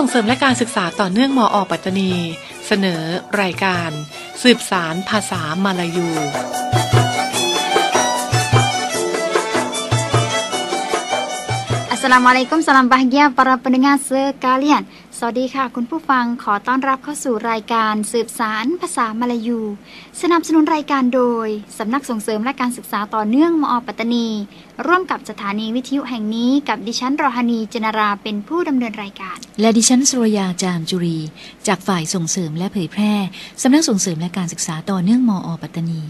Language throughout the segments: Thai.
ส่งเสริมและการศึกษาต่อเนื่องมออปัตตานี เสนอ รายการ สืบสารภาษามาลายู Assalamualaikum salam bahagia para pendengar sekalian สวัสดีค่ะ คุณผู้ฟังขอต้อนรับเข้าสู่รายการสืบสารภาษามาลายู สนับสนุนรายการโดย สำนักส่งเสริมและการศึกษาต่อเนื่องมอปัตตานี ร่วมกับสถานีวิทยุแห่งนี้กับดิฉันรอฮานีจนราเป็นผู้ดำเนินรายการ และดิฉันสุรยาจามจุรี จากฝ่ายส่งเสริมและเผยแพร่ สำนักส่งเสริมและการศึกษาต่อเนื่องมอปัตตานี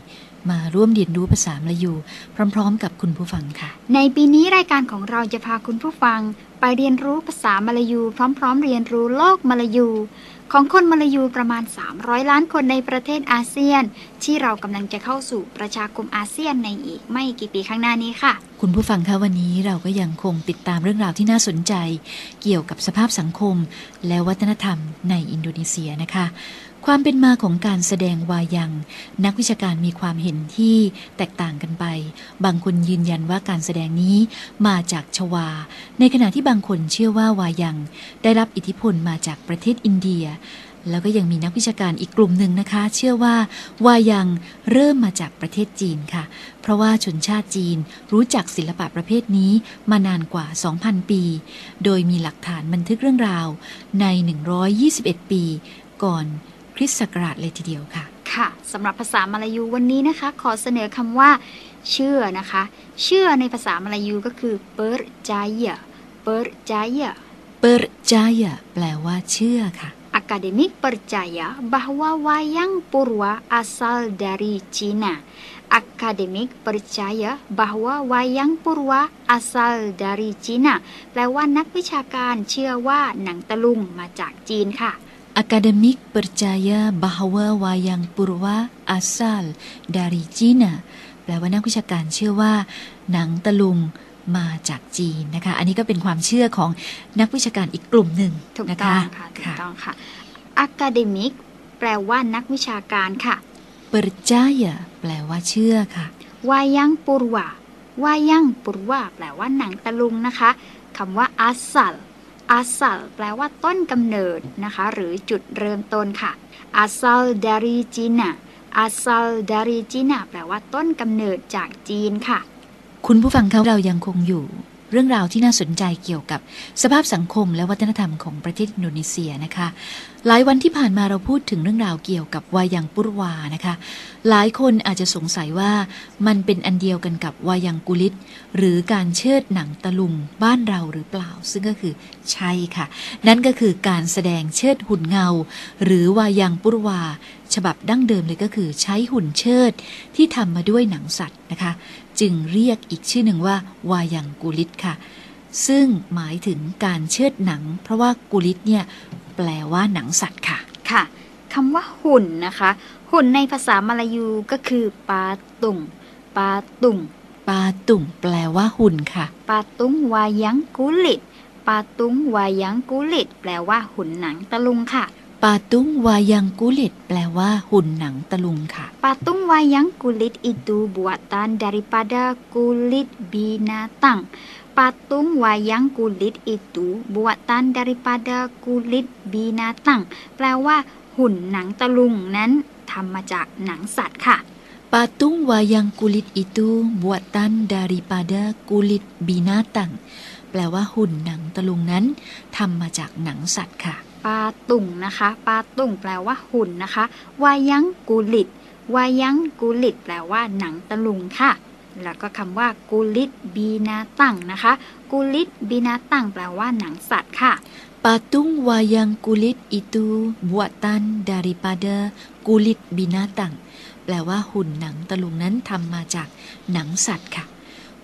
มาร่วมเรียนรู้ภาษามลายูพร้อม ๆ กับคุณผู้ฟังค่ะ ในปีนี้รายการของเราจะพาคุณผู้ฟัง ไปเรียนรู้ภาษามาลายู พร้อม ๆ เรียนรู้โลกมาลายู ของคนมาลายูประมาณ 300 ล้านคนในประเทศอาเซียน ที่เรากำลังจะเข้าสู่ประชาคมอาเซียนในอีกไม่กี่ปีข้างหน้านี้ค่ะ คุณผู้ฟังคะวันนี้เราก็ยังคงติดตามเรื่องราวที่น่าสนใจ เกี่ยวกับสภาพสังคม และวัฒนธรรมในอินโดนีเซียนะคะ ความเป็นมาของการแสดงวายัง นักวิชาการมีความเห็นที่แตกต่างกันไป บางคนยืนยันว่าการแสดงนี้มาจากชวา ในขณะที่บางคนเชื่อว่าวายัง ได้รับอิทธิพลมาจากประเทศอินเดีย แล้วก็ยังมีนักวิชาการอีกกลุ่มหนึ่งนะคะ เชื่อว่าวายังเริ่มมาจากประเทศจีนค่ะ เพราะว่าชนชาติจีนรู้จักศิลปะประเภทนี้มานานกว่า 2,000 ปี โดยมีหลักฐานบันทึกเรื่องราวใน 121 ปี ก่อน ริสต์ศักราชเลยทีเดียวค่ะ ค่ะสำหรับภาษามาลายูวันนี้นะคะ ขอเสนอคำว่า เชื่อนะคะ เชื่อในภาษามาลายูก็คือ percaya percaya เปิรจายะแปลว่าเชื่อค่ะ Akademik percaya bahwa wayang purwa asal dari Cina. Akademik percaya bahwa wayang purwa asal dari Cina แปลว่านักวิชาการเชื่อว่าหนังตะลุงมาจากจีนค่ะ Akademik percaya bahwa wayang purwa asal dari Cina แปลว่านักวิชาการเชื่อว่า หนังตะลุงมาจากจีนนะคะ อันนี้ก็เป็นความเชื่อของนักวิชาการอีกกลุ่มหนึ่งถูกนะต้อคะงค่ะถูกต้องค่ะ Academic แปลว่านักวิชาการค่ะ percaya แปลว่าเชื่อค่ะ Wayang purwa Wayang purwa แปลว่าหนังตะลุงนะคะคำว่า อาซัลแปลว่าต้นกำเนิดนะคะ หรือจุดเริ่มต้นค่ะอาซัลดาริจินาอาซัลดาริจินาแปลว่าต้นกำเนิดจากจีนค่ะ คุณผู้ฟังเขาเรายังคงอยู่ เรื่องราวที่น่าสนใจเกี่ยวกับสภาพสังคมและวัฒนธรรมของประเทศอินโดนีเซียนะคะ หลายวันที่ผ่านมาเราพูดถึงเรื่องราวเกี่ยวกับวายังปุรวานะคะ หลายคนอาจจะสงสัยว่ามันเป็นอันเดียวกันกับวายังกุลิต หรือการเชิดหนังตะลุงบ้านเราหรือเปล่า ซึ่งก็คือใช่ค่ะ นั่นก็คือการแสดงเชิดหุ่นเงา หรือวายังปุรวา ฉบับดั้งเดิมเลยก็คือใช้หุ่นเชิดที่ทำมาด้วยหนังสัตว์นะคะ จึงเรียกอีกชื่อหนึ่งว่า วายังกุลิตค่ะ ซึ่งหมายถึงการเชิดหนัง เพราะว่ากุลิตเนี่ยแปลว่าหนังสัตว์ค่ะ ค่ะคำว่าหุ่นนะคะ หุ่นในภาษามาลายูก็คือปาตุงปาตุงปาตุ่งแปลว่าหุ่นค่ะ ปาตุงวายังกุลิต ปาตุงวายังกุลิต แปลว่าหุ่นหนังตะลุงค่ะ ปาตุ้งวายังกุลิตแปลว่าหุ่นหนังตะลุงค่ะ Patung wayang kulit itu buatan daripada kulit binatang. Patung wayang kulit itu buatan daripada kulit binatang แปลว่า หุ่นหนังตะลุงนั้นทำมาจากหนังสัตว์ค่ะ Patung wayang kulit itu buatan daripada kulit binatang แปลว่าหุ่นหนังตะลุงนั้นทำมาจากหนังสัตว์ค่ะ ปาตุ่งนะคะ ปาตุ่งแปลว่าหุ่นนะคะ วายังกุลิต วายังกุลิต แปลว่าหนังตะลุงค่ะ แล้วก็คำว่ากุลิตบีนาตังนะคะกุลิตบีนาตังแปลว่าหนังสัตว์ค่ะ Patung wayang kulit itu buatan daripada kulit binatang แปลว่าหุ่นหนังตะลุงนั้นทำมาจากหนังสัตว์ค่ะ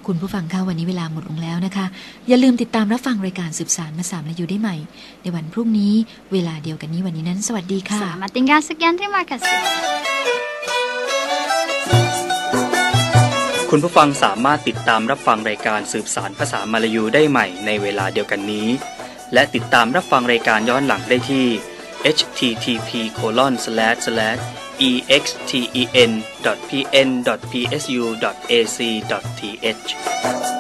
คุณผู้ฟังคะวันนี้เวลาหมดลงแล้วนะคะ อย่าลืมติดตามรับฟังรายการสืบสารมาสามและอยู่ได้ใหม่ ในวันพรุ่งนี้เวลาเดียวกันนี้วันนี้นั้น สวัสดีค่ะ Selamat tinggal sekian terima kasih คุณผู้ฟังสามารถติดตามรับฟังรายการสืบสารภาษามาลายูได้ใหม่ในเวลาเดียวกันนี้ และติดตามรับฟังรายการย้อนหลังได้ที่ exten.pn.psu.ac.th